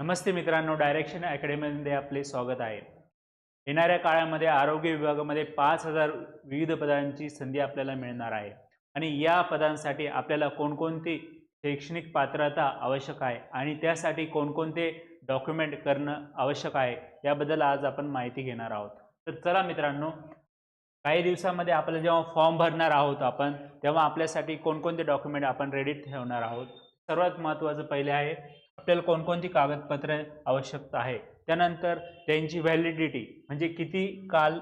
नमस्ते मित्रांनो डायरेक्शन अकॅडमीमध्ये आपले स्वागत आहे. येणाऱ्या काळामध्ये आरोग्य विभागामध्ये पाच हजार विविध पदांची संधी आपल्याला मिळणार आहे. आणि या पदांसाठी आपल्याला कोणकोणती शैक्षणिक पात्रता आवश्यक आहे आणि त्यासाठी कोणकोणते डॉक्युमेंट करणं आवश्यक आहे याबद्दल आज आपण माहिती घेणार आहोत. तर चला मित्रांनो काही दिवसामध्ये आपल्याला जेव्हा फॉर्म भरणार आहोत आपण तेव्हा आपल्यासाठी कोणकोणते डॉक्युमेंट आपण रेडी ठेवणार आहोत. सर्वात महत्त्वाचं पहिले आहे आपल्याला कोणकोणती कागदपत्रे आवश्यकता आहे. त्यानंतर त्यांची व्हॅलिडिटी म्हणजे किती काल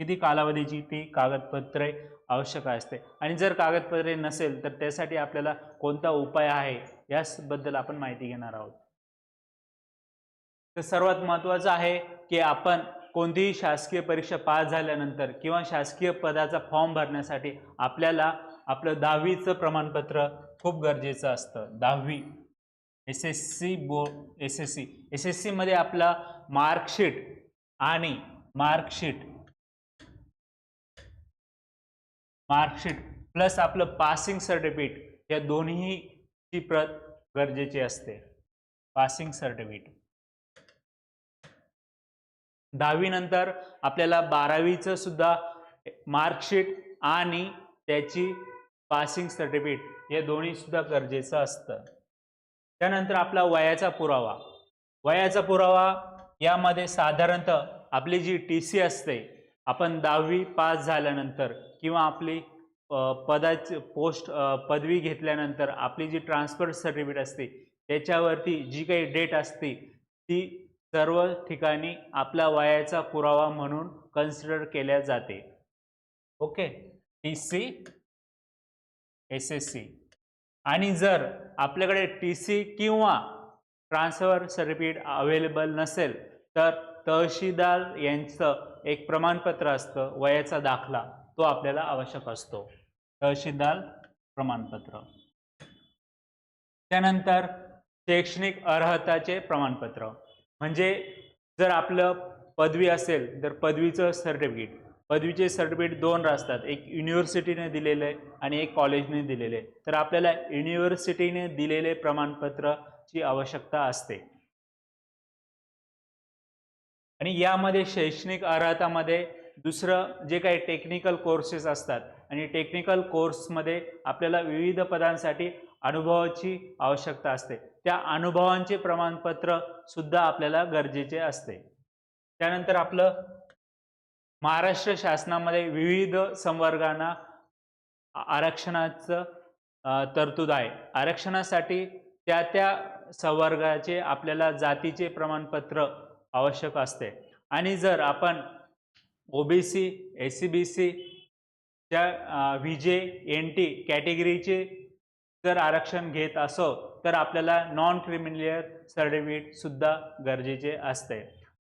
किती कालावधीची ती कागदपत्रे आवश्यक असते. आणि जर कागदपत्रे नसेल तर त्यासाठी आपल्याला कोणता उपाय आहे याबद्दल आपण माहिती घेणार आहोत. तर सर्वात महत्त्वाचं आहे की आपण कोणतीही शासकीय परीक्षा पास झाल्यानंतर किंवा शासकीय पदाचा फॉर्म भरण्यासाठी आपल्याला आपलं दहावीचं प्रमाणपत्र खूप गरजेचं असतं. दहावी एस एस सी बो S S C. S S सीमध्ये आपला मार्कशीट आणि मार्कशीट. मार्कशीट प्लस आपलं पासिंग सर्टिफिकेट या दोन्हीची प्रत गरजेची असते. Passing certificate. दहावीनंतर आपल्याला बारावीचं सुद्धा मार्कशीट आणि त्याची पासिंग सर्टिफिकेट हे दोन्ही सुद्धा गरजेचं असतं. त्यानंतर आपला वयाचा पुरावा. वयाचा पुरावा यामध्ये साधारणतः आपली जी टी सी असते आपण दहावी पास झाल्यानंतर किंवा आपली पदाची पोस्ट पदवी घेतल्यानंतर आपली जी ट्रान्सफर सर्टिफिकेट असते त्याच्यावरती जी काही डेट असते ती सर्व ठिकाणी आपला वयाचा पुरावा म्हणून कन्सिडर केल्या जाते. Okay? T C S S C आणि जर आपल्याकडे टी सी किंवा ट्रान्सफर सर्टिफिकेट अवेलेबल नसेल तर तहसीलदार यांचं एक प्रमाणपत्र असतं वयाचा दाखला तो आपल्याला आवश्यक असतो. तहसीलदार प्रमाणपत्र. त्यानंतर शैक्षणिक अर्हताचे प्रमाणपत्र. म्हणजे जर आपलं पदवी असेल तर पदवीचं सर्टिफिकेट पदवीचे सर्टिफिकेट दोन असतात एक युनिव्हर्सिटीने दिलेलं आहे आणि एक कॉलेजने दिलेले आहे. तर आपल्याला युनिव्हर्सिटीने दिलेले प्रमाणपत्राची आवश्यकता असते. आणि यामध्ये शैक्षणिक अर्हतामध्ये दुसरं जे काही टेक्निकल कोर्सेस असतात आणि टेक्निकल कोर्समध्ये आपल्याला विविध पदांसाठी अनुभवाची आवश्यकता असते. त्या अनुभवांचे प्रमाणपत्र सुद्धा आपल्याला गरजेचे असते. त्यानंतर आपलं महाराष्ट्र शासनामध्ये विविध संवर्गांना आरक्षणाचं तरतूद आहे. आरक्षणासाठी त्या त्या संवर्गाचे आपल्याला जातीचे प्रमाणपत्र आवश्यक असते. आणि जर आपण OBC S C B C त्या व्ही जे एन टी कॅटेगरीचे जर आरक्षण घेत असो तर आपल्याला नॉन क्रिमिलियर सर्टिफिकेट सुद्धा गरजेचे असते.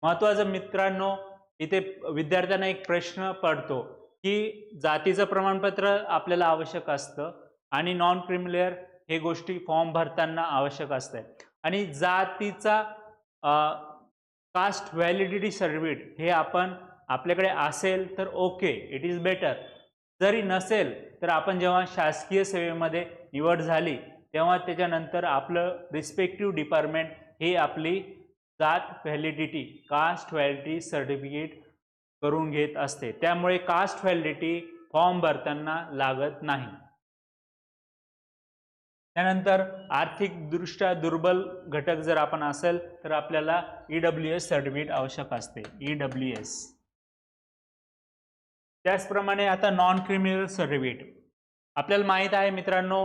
महत्त्वाचं मित्रांनो इथे विद्यार्थ्यांना एक प्रश्न पडतो की जातीचं प्रमाणपत्र आपल्याला आवश्यक असतं आणि नॉन क्रिमिलेअर हे गोष्टी फॉर्म भरताना आवश्यक असते आणि जातीचा कास्ट व्हॅलिडिटी सर्टिफिकेट हे आपण आपल्याकडे असेल तर ओके इट इज बेटर जरी नसेल तर आपण जेव्हा शासकीय सेवेमध्ये निवड झाली तेव्हा त्याच्यानंतर आपलं रिस्पेक्टिव्ह डिपार्टमेंट हे आपली जात व्हॅलिडिटी कास्ट व्हॅलिडिटी सर्टिफिकेट करून घेत असते. त्यामुळे कास्ट व्हॅलिडिटी फॉर्म भरताना लागत नाही. त्यानंतर आर्थिकदृष्ट्या दुर्बल घटक जर आपण असेल तर आपल्याला ई डब्ल्यू एस सर्टिफिकेट आवश्यक असते. ई डब्ल्यू एस त्याचप्रमाणे आता नॉन क्रिमिनल सर्टिफिकेट आपल्याला माहीत आहे मित्रांनो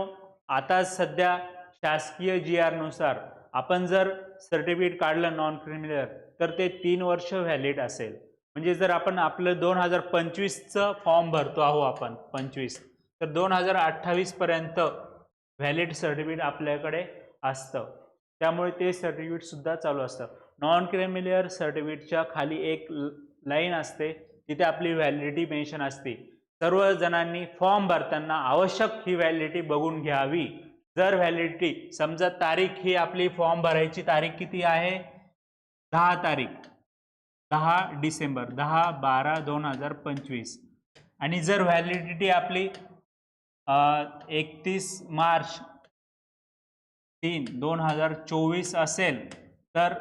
आता सध्या शासकीय जी आरनुसार आपण जर सर्टिफिकेट काढलं नॉन क्रिमिनल तर ते तीन वर्ष व्हॅलिड असेल. म्हणजे जर आपण आपलं दोन हजार पंचवीसचं फॉर्म भरतो आहो आपण पंचवीस तर दोन हजार अठ्ठावीसपर्यंत व्हॅलिड सर्टिफिकेट आपल्याकडे असतं. त्यामुळे ते सर्टिफिकेटसुद्धा चालू असतं. नॉन क्रिमिलियर सर्टिफिकेटच्या खाली एक लाईन असते तिथे आपली व्हॅलिडिटी मेन्शन असते. सर्व जणांनी फॉर्म भरताना आवश्यक ही व्हॅलिडिटी बघून घ्यावी. जर व्हॅलिडिटी समजा तारीख ही आपली फॉर्म भरायची तारीख किती आहे? दहा तारीख. दहा डिसेंबर. दहा बारा दोन हजार पंचवीस. आणि जर व्हॅलिडिटी आपली एकतीस मार्च तीन दोन हजार चोवीस असेल तर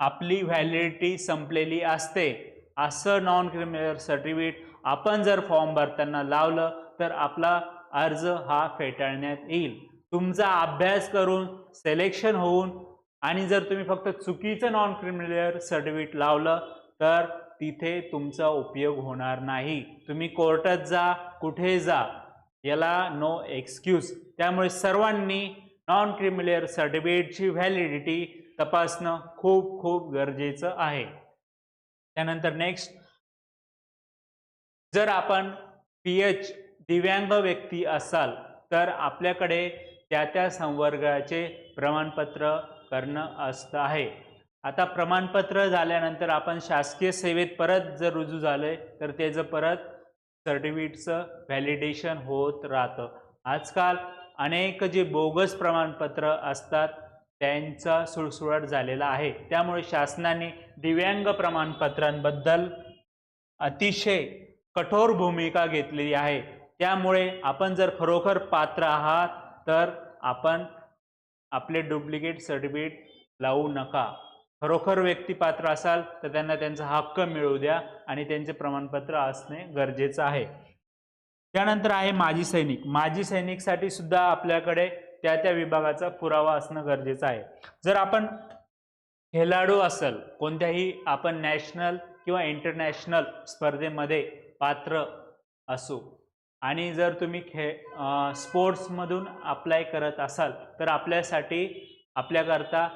आपली व्हॅलिडिटी संपलेली असते. असं नॉन क्रिमिनल सर्टिफिकेट आपण जर फॉर्म भरताना लावलं तर आपला अर्ज हा फेटाळण्यात येईल. तुमचा अभ्यास करून सिलेक्शन होऊन आणि जर तुम्ही फक्त चुकीचं नॉन क्रिमिनल सर्टिफिकेट लावलं तर तिथे तुमचा उपयोग होणार नाही. तुम्ही कोर्टात जा कुठे जा याला नो एक्सक्यूज त्यामुळे सर्वांनी नॉन क्रिमिनल सर्टिफिकेटची व्हॅलिडिटी तपासणं खूप खूप गरजेचं आहे. त्यानंतर नेक्स्ट जर आपण पी एच दिव्यांग व्यक्ती असाल तर आपल्याकडे त्या त्या संवर्गाचे प्रमाणपत्र करणं असतं आहे. आता प्रमाणपत्र झाल्यानंतर आपण शासकीय सेवेत परत जर रुजू झाले तर त्याचं परत सर्टिफिकेटचं व्हॅलिडेशन होत राहतं. आजकाल अनेक जे बोगस प्रमाणपत्र असतात त्यांचा सुळसुळाट झालेला आहे. त्यामुळे शासनाने दिव्यांग प्रमाणपत्रांबद्दल अतिशय कठोर भूमिका घेतलेली आहे. त्यामुळे आपण जर खरोखर पात्र आहात तर आपण आपले डुप्लिकेट सर्टिफिकेट लावू नका. खरोखर व्यक्ती पात्र असाल तर त्यांना त्यांचा हक्क मिळू द्या आणि त्यांचे प्रमाणपत्र असणे गरजेचं आहे. त्यानंतर आहे माजी सैनिक. माजी सैनिकसाठी सुद्धा आपल्याकडे त्या त्या विभागाचा पुरावा असणं गरजेचं आहे. जर आपण खेळाडू असेल कोणत्याही आपण नॅशनल किंवा इंटरनॅशनल स्पर्धेमध्ये पात्र असू आणि जर तुम्ही खे स्पोर्ट्समधून अप्लाय करत असाल तर आपल्यासाठी आपल्याकरता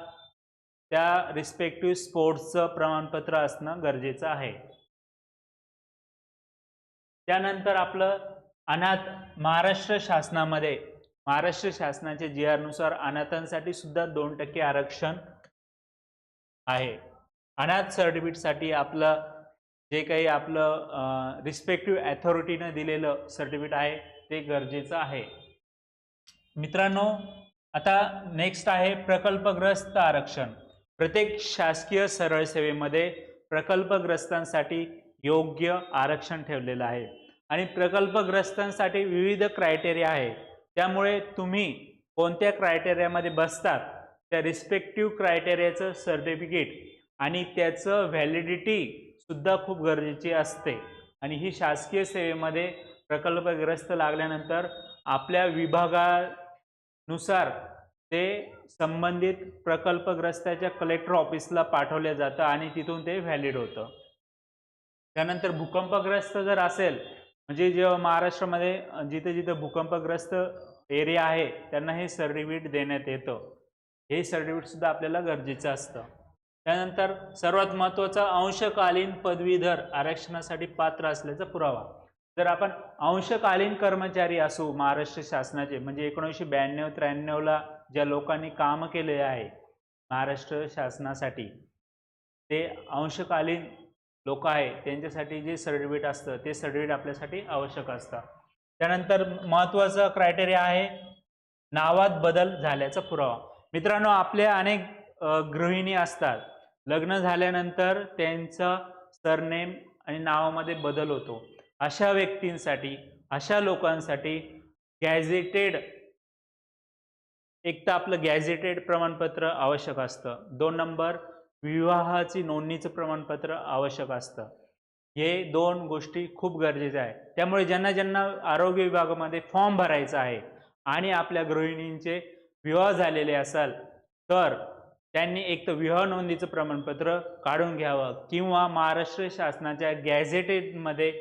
त्या रिस्पेक्टिव्ह स्पोर्ट्सचं प्रमाणपत्र असणं गरजेचं आहे. त्यानंतर आपलं अनाथ महाराष्ट्र शासनामध्ये महाराष्ट्र शासनाचे जी आरनुसार अनाथांसाठी सुद्धा दोन टक्के आरक्षण आहे. अनाथ सर्टिफिकेटसाठी आपलं जे काही आपलं रिस्पेक्टिव्ह अथॉरिटीनं दिलेलं सर्टिफिकेट आहे ते गरजेचं आहे. मित्रांनो आता नेक्स्ट आहे प्रकल्पग्रस्त आरक्षण. प्रत्येक शासकीय सरळ सेवेमध्ये प्रकल्पग्रस्तांसाठी योग्य आरक्षण ठेवलेलं आहे. आणि प्रकल्पग्रस्तांसाठी विविध क्रायटेरिया आहे. त्यामुळे तुम्ही कोणत्या क्रायटेरियामध्ये बसतात त्या रिस्पेक्टिव्ह क्रायटेरियाचं सर्टिफिकेट आणि त्याचं व्हॅलिडिटी सुद्धा खूप गरजेची असते. आणि ही शासकीय सेवेमध्ये प्रकल्पग्रस्त लागल्यानंतर आपल्या विभागानुसार ते संबंधित प्रकल्पग्रस्ताच्या कलेक्टर ऑफिसला पाठवलं जातं आणि तिथून ते व्हॅलिड होतं. त्यानंतर भूकंपग्रस्त जर असेल म्हणजे जेव्हा महाराष्ट्रामध्ये जिथे जिथे भूकंपग्रस्त एरिया आहे त्यांना हे सर्टिफिकेट देण्यात येतं. हे सर्टिफिकेटसुद्धा आपल्याला गरजेचं असतं. त्यानंतर सर्वात महत्त्वाचा अंशकालीन पदवीधर आरक्षणासाठी पात्र असल्याचा पुरावा. जर आपण अंशकालीन कर्मचारी असू महाराष्ट्र शासनाचे म्हणजे एकोणीसशे ब्याण्णव त्र्याण्णवला ज्या लोकांनी काम केले आहे महाराष्ट्र शासनासाठी ते अंशकालीन लोक आहे त्यांच्यासाठी जे सर्टिफिकेट असतं ते सर्टिफिकेट आपल्यासाठी आवश्यक असतं. त्यानंतर महत्त्वाचं क्रायटेरिया आहे नावात बदल झाल्याचा पुरावा. मित्रांनो आपल्या अनेक गृहिणी असतात. लग्न झाल्यानंतर त्यांचं सरनेम आणि नावामध्ये बदल होतो. अशा व्यक्तींसाठी अशा लोकांसाठी गॅझेटेड एक तर आपलं गॅझेटेड प्रमाणपत्र आवश्यक असतं. दोन नंबर विवाहाची नोंदणीचं प्रमाणपत्र आवश्यक असतं. हे दोन गोष्टी खूप गरजेच्या आहे त्यामुळे ज्यांना ज्यांना आरोग्य विभागामध्ये फॉर्म भरायचा आहे आणि आपल्या गृहिणींचे विवाह झालेले असाल तर त्यांनी एक तर विवाह नोंदीचं प्रमाणपत्र काढून घ्यावं किंवा महाराष्ट्र शासनाच्या गॅझेटेडमध्ये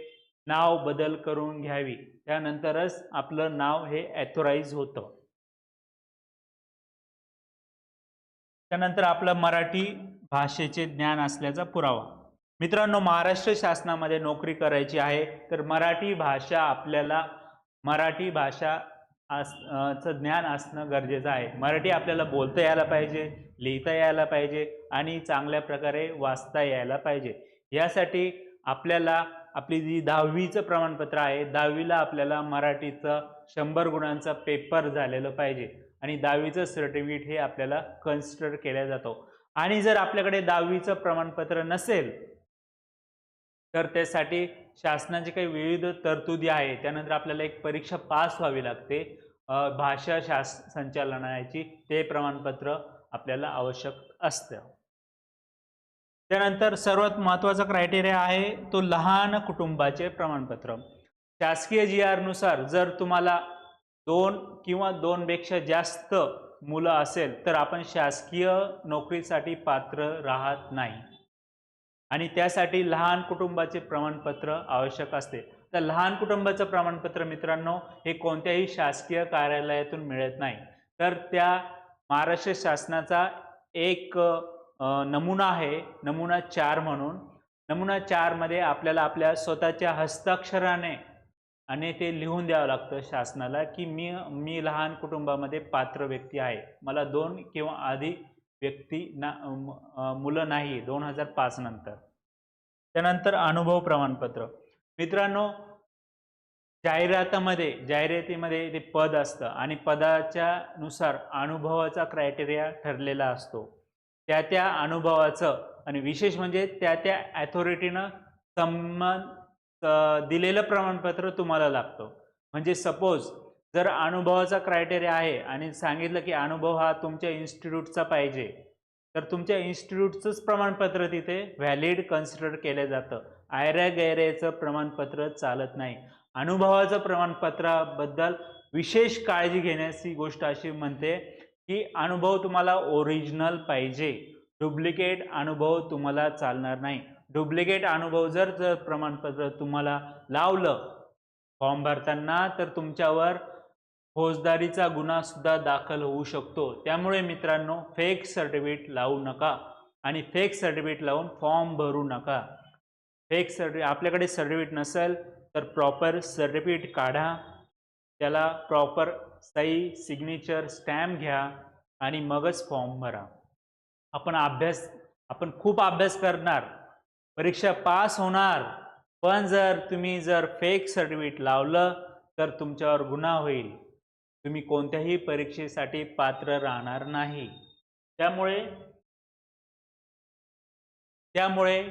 नाव बदल करून घ्यावी. त्यानंतरच आपलं नाव हे ॲथोराईज होतं. त्यानंतर आपलं मराठी भाषेचे ज्ञान असल्याचा पुरावा. मित्रांनो महाराष्ट्र शासनामध्ये नोकरी करायची आहे तर मराठी भाषा आपल्याला मराठी भाषा अस चं ज्ञान असणं गरजेचं आहे. मराठी आपल्याला बोलता यायला पाहिजे लिहिता यायला पाहिजे आणि चांगल्या प्रकारे वाचता यायला पाहिजे. यासाठी आपल्याला आपली जी दहावीचं प्रमाणपत्र आहे दहावीला आपल्याला मराठीचं शंभर गुणांचा पेपर झालेलं पाहिजे आणि दहावीचं सर्टिफिकेट हे आपल्याला कन्सिडर केल्या जातो. आणि जर आपल्याकडे दहावीचं प्रमाणपत्र नसेल तर त्यासाठी शासनाचे काही विविध तरतुदी आहे. त्यानंतर आपल्याला एक परीक्षा पास व्हावी लागते. भाषा शास संचालनाची ते प्रमाणपत्र आपल्याला आवश्यक असतं. त्यानंतर सर्वात महत्त्वाचा क्रायटेरिया आहे तो लहान कुटुंबाचे प्रमाणपत्र. शासकीय जी आरनुसार जर तुम्हाला दोन किंवा दोनपेक्षा जास्त मुलं असेल तर आपण शासकीय नोकरीसाठी पात्र राहत नाही. आणि त्यासाठी लहान कुटुंबाचे प्रमाणपत्र आवश्यक असते. तर लहान कुटुंबाचं प्रमाणपत्र मित्रांनो हे कोणत्याही शासकीय कार्यालयातून मिळत नाही. तर त्या महाराष्ट्र शासनाचा एक नमुना आहे नमुना चार म्हणून. नमुना चारमध्ये आपल्याला आपल्या स्वतःच्या हस्ताक्षराने आणि ते लिहून द्यावं लागतं शासनाला की मी मी लहान कुटुंबामध्ये पात्र व्यक्ती आहे. मला दोन किंवा अधिक व्यक्ती ना मुलं नाही दोन हजार पाच नंतर. त्यानंतर अनुभव प्रमाणपत्र. मित्रांनो जाहिरातामध्ये जाहिरातीमध्ये ते पद असतं आणि पदाच्या नुसार अनुभवाचा क्रायटेरिया ठरलेला असतो. त्या त्या अनुभवाचं आणि विशेष म्हणजे त्या त्या ॲथॉरिटीनं संबंध दिलेलं प्रमाणपत्र तुम्हाला लागतं. म्हणजे सपोज जर अनुभवाचा क्रायटेरिया आहे आणि सांगितलं की अनुभव हा तुमच्या इन्स्टिट्यूटचा पाहिजे तर तुमच्या इन्स्टिट्यूटचंच प्रमाणपत्र तिथे व्हॅलिड कन्सिडर केलं जातं. आयऱ्या गैऱ्याचं प्रमाणपत्र चालत नाही. अनुभवाचं प्रमाणपत्राबद्दल विशेष काळजी घेण्याची गोष्ट अशी म्हणते की अनुभव तुम्हाला ओरिजिनल पाहिजे. डुप्लिकेट अनुभव तुम्हाला चालणार नाही. डुप्लिकेट अनुभव जर जर प्रमाणपत्र तुम्हाला लावलं फॉर्म भरताना तर तुमच्यावर फौजदारीचा गुन्हा सुद्धा दाखल होऊ शकतो. त्यामुळे मित्रांनो फेक सर्टिफिकेट लावू नका आणि फेक सर्टिफिकेट लावून फॉर्म भरू नका. फेक सर्टि आपल्याकडे सर्टिफिकेट नसेल तर प्रॉपर सर्टिफिकेट काढा. त्याला प्रॉपर सही सिग्नेचर स्टॅम्प घ्या आणि मगच फॉर्म भरा. आपण अभ्यास आपण खूप अभ्यास करणार. परीक्षा पास होणार. पण जर तुम्ही जर फेक सर्टिफिकेट लावलं तर तुमच्यावर गुन्हा होईल. तुम्ही कोणत्याही परीक्षेसाठी पात्र राहणार नाही. त्यामुळे त्यामुळे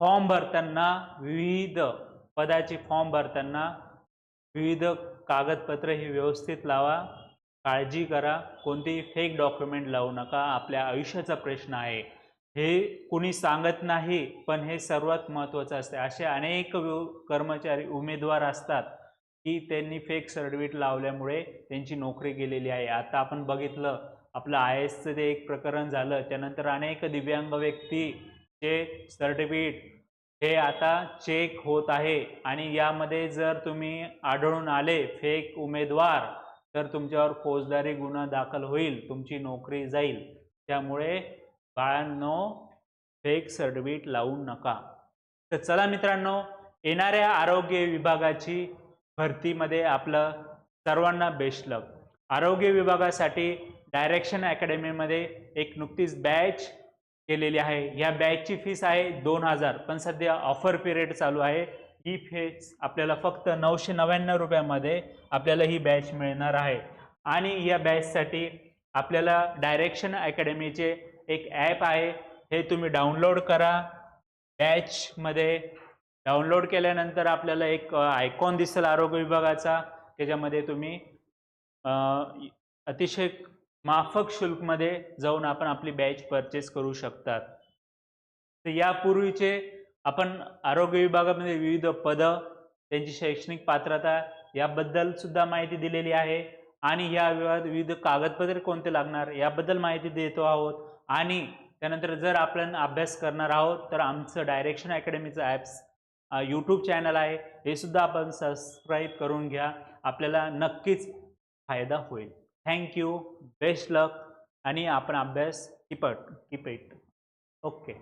फॉर्म भरताना विविध पदाचे फॉर्म भरताना विविध कागदपत्र हे व्यवस्थित लावा काळजी करा कोणतेही फेक डॉक्युमेंट लावू नका आपल्या आयुष्याचा प्रश्न आहे. हे कुणी सांगत नाही पण हे सर्वात महत्त्वाचं असते. असे अनेक कर्मचारी उमेदवार असतात. की त्यांनी फेक सर्टिफिकेट लावल्यामुळे त्यांची नोकरी गेलेली आहे. आता आपण बघितलं आपलं आय एसचं ते एक प्रकरण झालं. त्यानंतर अनेक दिव्यांग व्यक्तीचे सर्टिफिकेट हे आता चेक होत आहे. आणि यामध्ये जर तुम्ही आढळून आले फेक उमेदवार तर तुमच्यावर फौजदारी गुन्हा दाखल होईल. तुमची नोकरी जाईल. त्यामुळे बाळांनो फेक सर्टिफिकेट लावू नका. तर चला मित्रांनो येणाऱ्या आरोग्य विभागाची भरतीमध्ये आपलं सर्वांना बेस्ट लक आरोग्य विभागासाठी डायरेक्शन अकॅडमीमध्ये एक नुकतीच बॅच केलेली आहे. ह्या बॅचची फीस आहे दोन हजार. पण सध्या ऑफर पिरियड चालू आहे. ही फीस आपल्याला फक्त नऊशे नव्याण्णव रुपयामध्ये आपल्याला ही बॅच मिळणार आहे. आणि या बॅचसाठी आपल्याला डायरेक्शन अकॅडमीचे एक ॲप आहे. हे तुम्ही डाउनलोड करा. बॅचमध्ये डाउनलोड केल्यानंतर आपल्याला एक आयकॉन दिसेल आरोग्य विभागाचा. त्याच्यामध्ये तुम्ही अतिशय माफक शुल्कमध्ये जाऊन आपण आपली बॅच परचेस करू शकतात. तर यापूर्वीचे आपण आरोग्य विभागामध्ये विविध पदं त्यांची शैक्षणिक पात्रता याबद्दल सुद्धा माहिती दिलेली आहे. आणि या विभागात विविध कागदपत्रे कोणते लागणार याबद्दल माहिती देतो आहोत. आणि त्यानंतर जर आपण अभ्यास करणार आहोत तर आमचं डायरेक्शन अकॅडमीचं ॲप्स यूट्यूब चॅनल आहे. हे सुद्धा आपण सबस्क्राईब करून घ्या. आपल्याला नक्कीच फायदा होईल. थँक्यू बेस्ट लक आणि आपण अभ्यास किपट किपेट. ओके